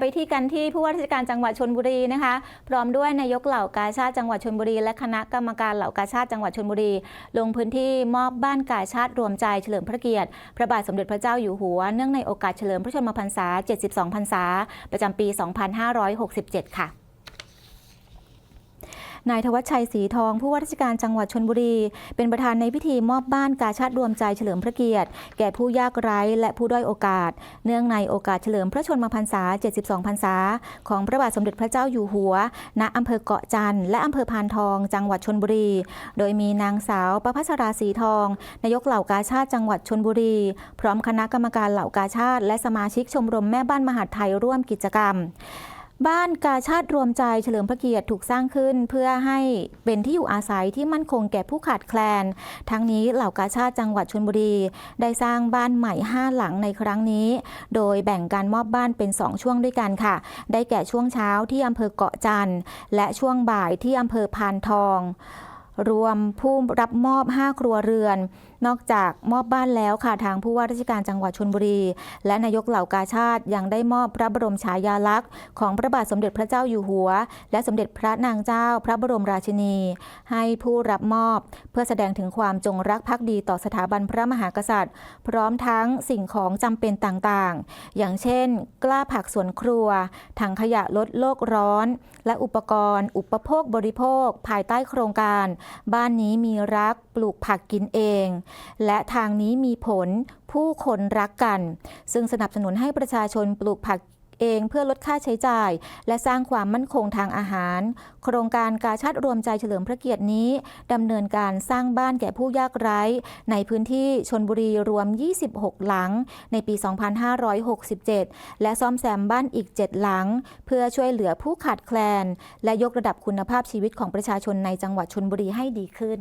ไปที่กันที่ผู้ว่าราชการจังหวัดชนบุรีนะคะ พร้อมด้วยนายกเหล่ากาชาติจังหวัดชนบุรี และคณะกรรมการเหล่ากาชาติจังหวัดชนบุรี ลงพื้นที่มอบบ้านกาชาติรวมใจเฉลิมพระเกียรติพระบาทสมเด็จพระเจ้าอยู่หัวเนื่องในโอกาสเฉลิมพระชนมพรรษา 72 พรรษา ประจำปี 2567 ค่ะ นายธวัชชัยศรีทอง ผู้ว่าราชการจังหวัดชนบุรี เป็นประธานในพิธีมอบบ้านกาชาติรวมใจเฉลิมพระเกียรติ แก่ผู้ยากไร้และผู้ด้อยโอกาส เนื่องในโอกาสเฉลิมพระชนมพรรษา 72 พรรษา ของพระบาทสมเด็จพระเจ้าอยู่หัว ณอำเภอเกาะจันทร์และอำเภอพานทอง จังหวัดชนบุรี โดยมีนางสาวประภัสราศรีทอง นายกเหล่ากาชาติจังหวัดชนบุรี พร้อมคณะกรรมการเหล่ากาชาติ และสมาชิกชมรมแม่บ้านมหาดไทยร่วมกิจกรรม บ้านกาชาติรวมใจเฉลิมพระเกียรติถูกสร้างขึ้น เพื่อให้เป็นที่อยู่อาศัยที่มั่นคงแก่ผู้ขาดแคลน ทั้งนี้เหล่ากาชาติจังหวัดชนบุรี ได้สร้างบ้านใหม่ 5 หลังในครั้งนี้ โดยแบ่งการมอบบ้านเป็น 2 ช่วงด้วยกันค่ะ ได้แก่ช่วงเช้าที่อำเภอเกาะจันทร์และช่วงบ่ายที่อำเภอพานทอง รวมผู้รับมอบ 5 ครัวเรือน นอกจากมอบบ้านแล้วค่ะทางผู้ว่าราชการจังหวัดชนบุรี และนายกเหล่ากาชาติยังได้มอบพระบรมฉายาลักษณ์ของพระบาทสมเด็จพระเจ้าอยู่หัว และสมเด็จพระนางเจ้าพระบรมราชินี ให้ผู้รับมอบ เพื่อแสดงถึงความจงรักภักดีต่อสถาบันพระมหากษัตริย์ พร้อมทั้งสิ่งของจำเป็นต่างๆ อย่างเช่น กล้าผักสวนครัว ถังขยะลดโลกร้อน และอุปกรณ์ อุปโภคบริโภค ภายใต้โครงการบ้านนี้มีรักปลูกผักกินเอง และทางนี้มีผลผู้คนรักกัน ซึ่งสนับสนุนให้ประชาชนปลูกผัก เองเพื่อลดค่าใช้จ่าย และสร้างความมั่นคงทางอาหาร โครงการกาชาติรวมใจเฉลิมพระเกียรตินี้ดำเนินการสร้างบ้านแก่ผู้ยากไร้ ในพื้นที่ชนบุรีรวม 26 หลัง ในปี 2567 และซ่อมแซมบ้านอีก 7 หลัง เพื่อช่วยเหลือผู้ขาดแคลน และยกระดับคุณภาพชีวิตของประชาชนในจังหวัดชนบุรีให้ดีขึ้น